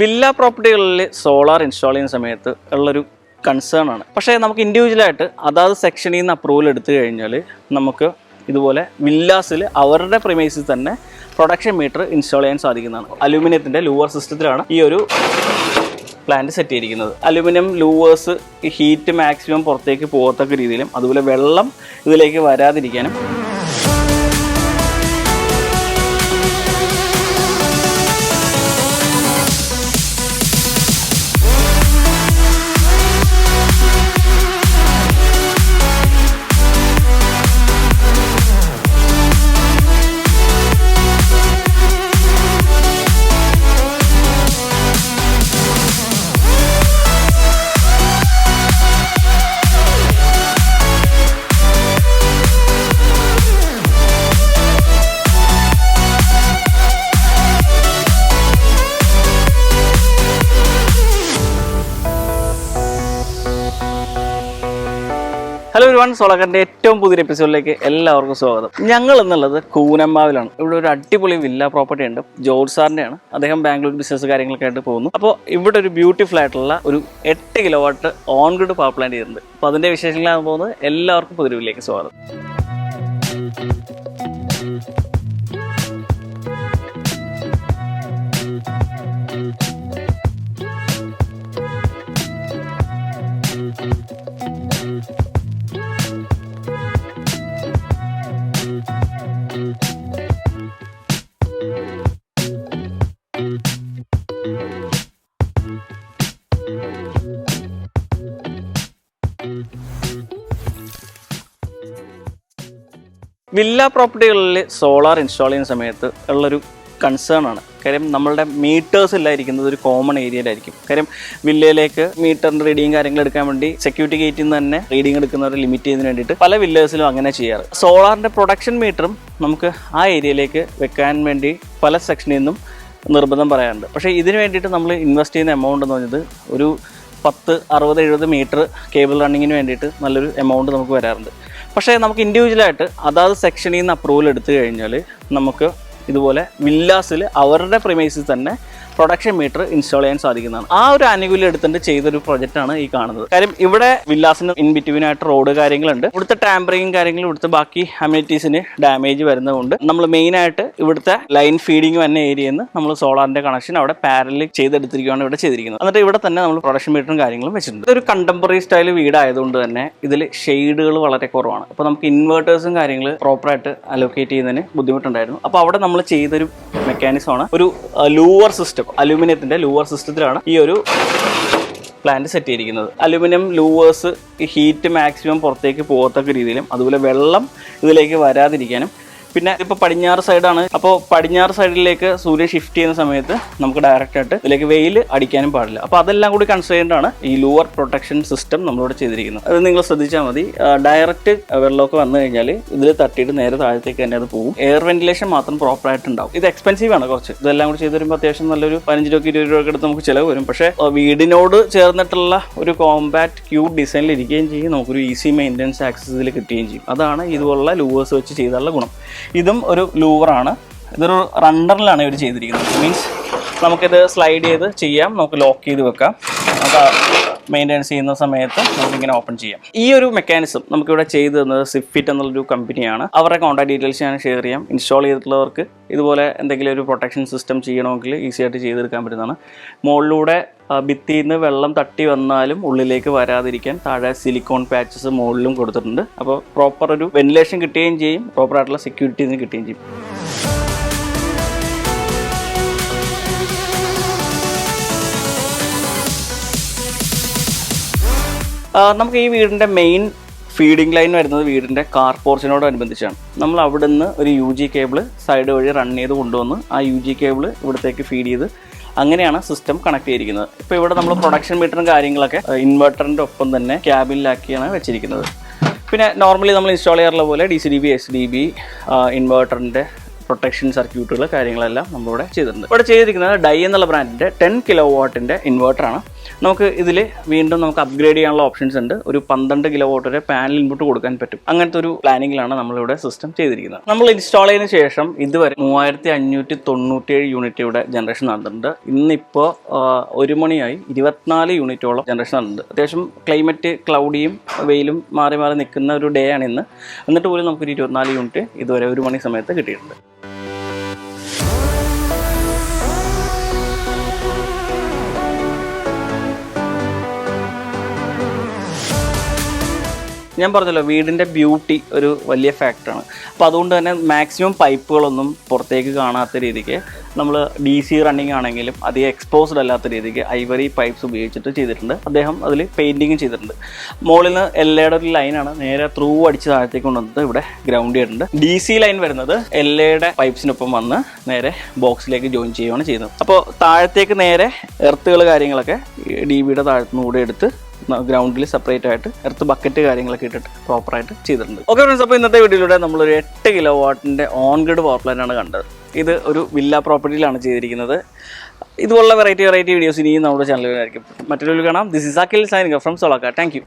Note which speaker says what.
Speaker 1: Villa പ്രോപ്പർട്ടികളിൽ solar install ചെയ്യുന്ന സമയത്ത് ഉള്ളൊരു കൺസേൺ ആണ്. പക്ഷേ നമുക്ക് ഇൻഡിവിജ്വലായിട്ട് അതാത് സെക്ഷനിൽ നിന്ന് അപ്രൂവൽ എടുത്തു കഴിഞ്ഞാൽ നമുക്ക് ഇതുപോലെ വില്ലാസിൽ അവരുടെ പ്രിമൈസിൽ തന്നെ പ്രൊഡക്ഷൻ മീറ്റർ ഇൻസ്റ്റാൾ ചെയ്യാൻ സാധിക്കുന്നതാണ്. അലൂമിനിയത്തിന്റെ ലൂവർ സിസ്റ്റത്തിലാണ് ഈ ഒരു പ്ലാന്റ് സെറ്റ് ചെയ്തിരിക്കുന്നത്. അലുമിനിയം ലൂവേഴ്സ് ഹീറ്റ് മാക്സിമം പുറത്തേക്ക് പോകത്തക്ക രീതിയിലും അതുപോലെ വെള്ളം ഇതിലേക്ക് വരാതിരിക്കാനും ഹലോ ഒരു വൺ സോളക്കറിന്റെ ഏറ്റവും പുതിയ എപ്പിസോഡിലേക്ക് എല്ലാവർക്കും സ്വാഗതം. ഞങ്ങൾ എന്നുള്ളത് കൂനമ്മാവിലാണ്. ഇവിടെ ഒരു അടിപൊളി വില്ല പ്രോപ്പർട്ടി ഉണ്ട്. ജോർജ് സാറിന്റെയാണ് അദ്ദേഹം ബാംഗ്ലൂർ ബിസിനസ് കാര്യങ്ങളൊക്കെ ആയിട്ട് പോകുന്നു. അപ്പോൾ ഇവിടെ ഒരു ബ്യൂട്ടിഫുൾ ആയിട്ടുള്ള ഒരു എട്ട് kilowatt on grid power plant ചെയ്യുന്നത് അപ്പോൾ അതിന്റെ വിശേഷങ്ങളാണ് പോകുന്നത്. എല്ലാവർക്കും പുതിയ സ്വാഗതം. വില്ല പ്രോപ്പർട്ടികളിൽ സോളാർ ഇൻസ്റ്റാൾ ചെയ്യുന്ന സമയത്ത് ഉള്ളൊരു കൺസേൺ ആണ്. കാര്യം നമ്മളുടെ മീറ്റേഴ്സ് ഇല്ലായിരിക്കുന്നത് ഒരു കോമൺ ഏരിയയിലായിരിക്കും കാര്യം വില്ലയിലേക്ക് മീറ്ററിന്റെ റീഡിങ് കാര്യങ്ങൾ എടുക്കാൻ വേണ്ടി സെക്യൂരിറ്റി ഗേറ്റിൽ നിന്ന് തന്നെ റീഡിങ് എടുക്കുന്നവരെ ലിമിറ്റ് ചെയ്യുന്നതിന് വേണ്ടിയിട്ട് പല വില്ലേഴ്സിലും അങ്ങനെ ചെയ്യാറ്. സോളാറിന്റെ പ്രൊഡക്ഷൻ മീറ്ററും നമുക്ക് ആ ഏരിയയിലേക്ക് വെക്കാൻ വേണ്ടി പല സെക്ഷനിൽ നിന്നും നിർബന്ധം പറയാറുണ്ട്. പക്ഷേ ഇതിന് വേണ്ടിയിട്ട് നമ്മൾ ഇൻവെസ്റ്റ് ചെയ്യുന്ന എമൗണ്ട് എന്ന് പറഞ്ഞത് ഒരു പത്ത് അറുപത് എഴുപത് മീറ്റർ കേബിൾ റണ്ണിങ്ങിന് വേണ്ടിയിട്ട് നല്ലൊരു എമൗണ്ട് നമുക്ക് വരാറുണ്ട്. പക്ഷേ നമുക്ക് ഇൻഡിവിജ്വലായിട്ട് അതാത് സെക്ഷനിൽ നിന്ന് അപ്രൂവൽ എടുത്തു കഴിഞ്ഞാൽ നമുക്ക് ഇതുപോലെ വില്ലാസിൽ അവരുടെ പ്രിമൈസിൽ തന്നെ പ്രൊഡക്ഷൻ മീറ്റർ ഇൻസ്റ്റാൾ ചെയ്യാൻ സാധിക്കുന്നതാണ്. ആ ഒരു ആനുകൂല്യം എടുത്തിട്ട് ചെയ്തൊരു പ്രൊജക്റ്റാണ് ഈ കാണുന്നത്. കാര്യം ഇവിടെ വില്ലാസിന് ഇൻ ബിറ്റ്വീൻ ആയിട്ട് റോഡ് കാര്യങ്ങളുണ്ട്. ഇവിടുത്തെ ടാമ്പറിങ് കാര്യങ്ങളും ഇവിടുത്തെ ബാക്കി അമ്യൂണിറ്റീസിന് ഡാമേജ് വരുന്നതുകൊണ്ട് നമ്മൾ മെയിൻ ആയിട്ട് ഇവിടുത്തെ ലൈൻ ഫീഡിങ് വന്ന ഏരിയയിൽ നിന്ന് നമ്മൾ സോളാറിന്റെ കണക്ഷൻ അവിടെ പാരലിൽ ചെയ്തെടുത്തിരിക്കുകയാണ് ഇവിടെ ചെയ്തിരിക്കുന്നത്. എന്നിട്ട് ഇവിടെ തന്നെ നമ്മൾ പ്രൊഡക്ഷൻ മീറ്ററും കാര്യങ്ങളും വെച്ചിട്ടുണ്ട്. ഇതൊരു കണ്ടംപററി സ്റ്റൈൽ വീടായതുകൊണ്ട് തന്നെ ഇതിൽ ഷെയ്ഡുകൾ വളരെ കുറവാണ്. അപ്പോൾ നമുക്ക് ഇൻവേർട്ടേഴ്സും കാര്യങ്ങൾ പ്രോപ്പറായിട്ട് അലോക്കേറ്റ് ചെയ്യുന്നതിന് ബുദ്ധിമുട്ടുണ്ടായിരുന്നു. അപ്പോൾ അവിടെ നമ്മൾ ചെയ്തൊരു മെക്കാനിസമാണ് ഒരു ലൂവർ സിസ്റ്റം അലൂമിനിയത്തിന്റെ ലൂവർ സിസ്റ്റത്തിലാണ് ഈ ഒരു പ്ലാന്റ് സെറ്റ് ചെയ്തിരിക്കുന്നത്. അലുമിനിയം ലൂവേഴ്സ് ഹീറ്റ് മാക്സിമം പുറത്തേക്ക് പോകത്തക്ക രീതിയിലും അതുപോലെ വെള്ളം ഇതിലേക്ക് വരാതിരിക്കാനും പിന്നെ ഇപ്പോൾ പടിഞ്ഞാറ് സൈഡാണ്. അപ്പോൾ പടിഞ്ഞാറ് സൈഡിലേക്ക് സൂര്യൻ ഷിഫ്റ്റ് ചെയ്യുന്ന സമയത്ത് നമുക്ക് ഡയറക്റ്റ് ആയിട്ട് ഇതിലേക്ക് വെയിൽ അടിക്കാനും പാടില്ല. അപ്പോൾ അതെല്ലാം കൂടി കൺസേൺഡ് ആണ് ഈ ലൂവർ പ്രൊട്ടക്ഷൻ സിസ്റ്റം നമ്മളിവിടെ ചെയ്തിരിക്കുന്നത്. അത് നിങ്ങൾ ശ്രദ്ധിച്ചാൽ മതി. ഡയറക്റ്റ് വെള്ളമൊക്കെ വന്നു കഴിഞ്ഞാൽ ഇതിൽ തട്ടിയിട്ട് നേരെ താഴത്തേക്ക് തന്നെ അത് പോകും. എയർ വെന്റിലേഷൻ മാത്രം പ്രോപ്പർ ആയിട്ട് ഉണ്ടാവും ഇത് എക്സ്പെൻസീവ് ആണ് കുറച്ച്. ഇതെല്ലാം കൂടി ചെയ്ത് വരുമ്പോൾ അത്യാവശ്യം നല്ലൊരു പതിനഞ്ച് രൂപ ഇരുപത് രൂപ എടുത്ത് നമുക്ക് ചിലവ് വരും. പക്ഷേ വീടിനോട് ചേർന്നിട്ടുള്ള ഒരു കോമ്പാക്ട് ക്യൂബ് ഡിസൈനിൽ ഇരിക്കുകയും ചെയ്യും. നമുക്കൊരു ഈസി മെയിന്റെനൻസ് ആക്സസ് ഇതിൽ കിട്ടുകയും ചെയ്യും. അതാണ് ഇതുപോലുള്ള ലൂവേഴ്സ് വെച്ച് ചെയ്താലുള്ള ഗുണം. ഇതും ഒരു ലൂറാണ് ഇതൊരു റണ്ടറിലാണ് ഇവർ ചെയ്തിരിക്കുന്നത്. മീൻസ് നമുക്കിത് സ്ലൈഡ് ചെയ്ത് ചെയ്യാം. നമുക്ക് ലോക്ക് ചെയ്ത് വെക്കാം. അത് മെയിന്റെനൻസ് ചെയ്യുന്ന സമയത്ത് നമുക്കിങ്ങനെ ഓപ്പൺ ചെയ്യാം. ഈ ഒരു മെക്കാനിസം നമുക്കിവിടെ ചെയ്തു തന്നത് സിഫിറ്റ് എന്നുള്ളൊരു കമ്പനിയാണ് അവരുടെ കോൺടാക്ട് ഡീറ്റെയിൽസ് ഞാൻ ഷെയർ ചെയ്യാം. ഇൻസ്റ്റാൾ ചെയ്തിട്ടുള്ളവർക്ക് ഇതുപോലെ എന്തെങ്കിലും ഒരു പ്രൊട്ടക്ഷൻ സിസ്റ്റം ചെയ്യണമെങ്കിൽ ഈസി ആയിട്ട് ചെയ്തെടുക്കാൻ പറ്റുന്നതാണ്. മുകളിലൂടെ ഭിത്തിയിൽ നിന്ന് വെള്ളം തട്ടി വന്നാലും ഉള്ളിലേക്ക് വരാതിരിക്കാൻ താഴെ സിലിക്കോൺ പാച്ചസ് മുകളിലും കൊടുത്തിട്ടുണ്ട്. അപ്പോൾ പ്രോപ്പർ ഒരു വെന്റിലേഷൻ കിട്ടുകയും ചെയ്യും. പ്രോപ്പറായിട്ടുള്ള സെക്യൂരിറ്റി ഇതിന് കിട്ടുകയും ചെയ്യും. നമുക്ക് ഈ വീടിന്റെ മെയിൻ ഫീഡിംഗ് ലൈൻ വരുന്നത് വീടിന്റെ കാർ പോർച്ചിനോട് പോർച്ചിനോടനുബന്ധിച്ചാണ് നമ്മൾ അവിടെ നിന്ന് ഒരു യു ജി കേബിൾ സൈഡ് വഴി റൺ ചെയ്ത് കൊണ്ടുവന്ന് ആ യു ജി കേബിൾ ഇവിടത്തേക്ക് ഫീഡ് ചെയ്ത് അങ്ങനെയാണ് സിസ്റ്റം കണക്ട് ചെയ്തിരിക്കുന്നത്. ഇപ്പോൾ ഇവിടെ നമ്മൾ പ്രൊഡക്ഷൻ മീറ്ററും കാര്യങ്ങളൊക്കെ ഇൻവെർട്ടറിന്റെ ഒപ്പം തന്നെ ക്യാബിനിലാക്കിയാണ് വെച്ചിരിക്കുന്നത്. പിന്നെ നോർമലി നമ്മൾ ഇൻസ്റ്റാൾ ചെയ്യാറുള്ള പോലെ D C D B S D B ഇൻവെർട്ടറിന്റെ protection സർക്യൂട്ടുകൾ കാര്യങ്ങളെല്ലാം നമ്മളിവിടെ ചെയ്തിട്ടുണ്ട്. ഇവിടെ ചെയ്തിരിക്കുന്നത് ഡൈ എന്നുള്ള ബ്രാൻഡിന്റെ ടെൻ കിലോ വാട്ടിന്റെ ഇൻവേർട്ടറാണ്. നമുക്ക് ഇതിൽ വീണ്ടും നമുക്ക് അപ്ഗ്രേഡ് ചെയ്യാനുള്ള ഓപ്ഷൻസ് ഉണ്ട്. ഒരു പന്ത്രണ്ട് കിലോ വാട്ട് വരെ പാനൽ ഇൻപുട്ട് കൊടുക്കാൻ പറ്റും. അങ്ങനത്തെ ഒരു പ്ലാനിങ്ങിലാണ് നമ്മളിവിടെ സിസ്റ്റം ചെയ്തിരിക്കുന്നത്. നമ്മൾ ഇൻസ്റ്റാൾ ചെയ്തതിന് ശേഷം ഇതുവരെ മൂവായിരത്തി അഞ്ഞൂറ്റി തൊണ്ണൂറ്റിയേഴ് യൂണിറ്റ് ഇവിടെ ജനറേഷൻ നടന്നിട്ടുണ്ട്. ഇന്നിപ്പോൾ ഒരു മണിയായി ഇരുപത്തിനാല് യൂണിറ്റോളം ജനറേഷൻ നടന്നിട്ടുണ്ട്. അത്യാവശ്യം ക്ലൈമറ്റ് ക്ലൗഡിയും വെയിലും മാറി മാറി നിൽക്കുന്ന ഒരു ഡേ ആണ് ഇന്ന്. എന്നിട്ട് പോലും നമുക്കൊരു ഇരുപത്തിനാല് യൂണിറ്റ് ഇതുവരെ ഒരു മണി സമയത്ത് കിട്ടിയിട്ടുണ്ട്. ഞാൻ പറഞ്ഞല്ലോ വീടിന്റെ ബ്യൂട്ടി ഒരു വലിയ ഫാക്ടറാണ് അപ്പോൾ അതുകൊണ്ട് തന്നെ മാക്സിമം പൈപ്പുകളൊന്നും പുറത്തേക്ക് കാണാത്ത രീതിക്ക് നമ്മൾ ഡി സി റണ്ണിങ് ആണെങ്കിലും അധികം എക്സ്പോസ്ഡ് അല്ലാത്ത രീതിക്ക് ഐവറി പൈപ്പ്സ് ഉപയോഗിച്ചിട്ട് ചെയ്തിട്ടുണ്ട്. അദ്ദേഹം അതിൽ പെയിന്റിങ്ങും ചെയ്തിട്ടുണ്ട്. മുകളിൽ നിന്ന് എല്ലയുടെ ഒരു ലൈനാണ് നേരെ ത്രൂ അടിച്ച് താഴത്തേക്ക് കൊണ്ടുവന്നത് ഇവിടെ ഗ്രൗണ്ട് ചെയ്തിട്ടുണ്ട്. ഡി സി ലൈൻ വരുന്നത് എല്ലയുടെ പൈപ്പ്സിനൊപ്പം വന്ന് നേരെ ബോക്സിലേക്ക് ജോയിൻ ചെയ്യുകയാണ് ചെയ്യുന്നത്. അപ്പോൾ താഴത്തേക്ക് നേരെ എർത്തുകൾ കാര്യങ്ങളൊക്കെ ഡി ബിയുടെ താഴത്തുനിന്ന് കൂടെ എടുത്ത് ഗ്രൗണ്ടിൽ സെപ്പറേറ്റ് ആയിട്ട് എർത്ത് ബക്കറ്റ് കാര്യങ്ങളൊക്കെ ഇട്ടിട്ട് പ്രോപ്പറായിട്ട് ചെയ്തിട്ടുണ്ട്. ഓക്കെ ഫ്രണ്ട്സ് അപ്പോൾ ഇന്നത്തെ വീഡിയോയിലൂടെ നമ്മളൊരു എട്ട് കിലോ വാട്ടിന്റെ ഓൺ ഗ്രിഡ് പവർ പ്ലാന്റ് ആണ് കണ്ടത്. ഇത് ഒരു വില്ല പ്രോപ്പർട്ടിയിലാണ് ചെയ്തിരിക്കുന്നത്. ഇതുപോലുള്ള വെറൈറ്റി വെറൈറ്റി വീഡിയോസ് ഇനിയും നമ്മുടെ ചാനലിലായിരിക്കും മറ്റൊരു കാണാം. ദിസ് ഇസ് അക്കിൽ സൈനിക ഫ്രം സോളാക്ക താങ്ക്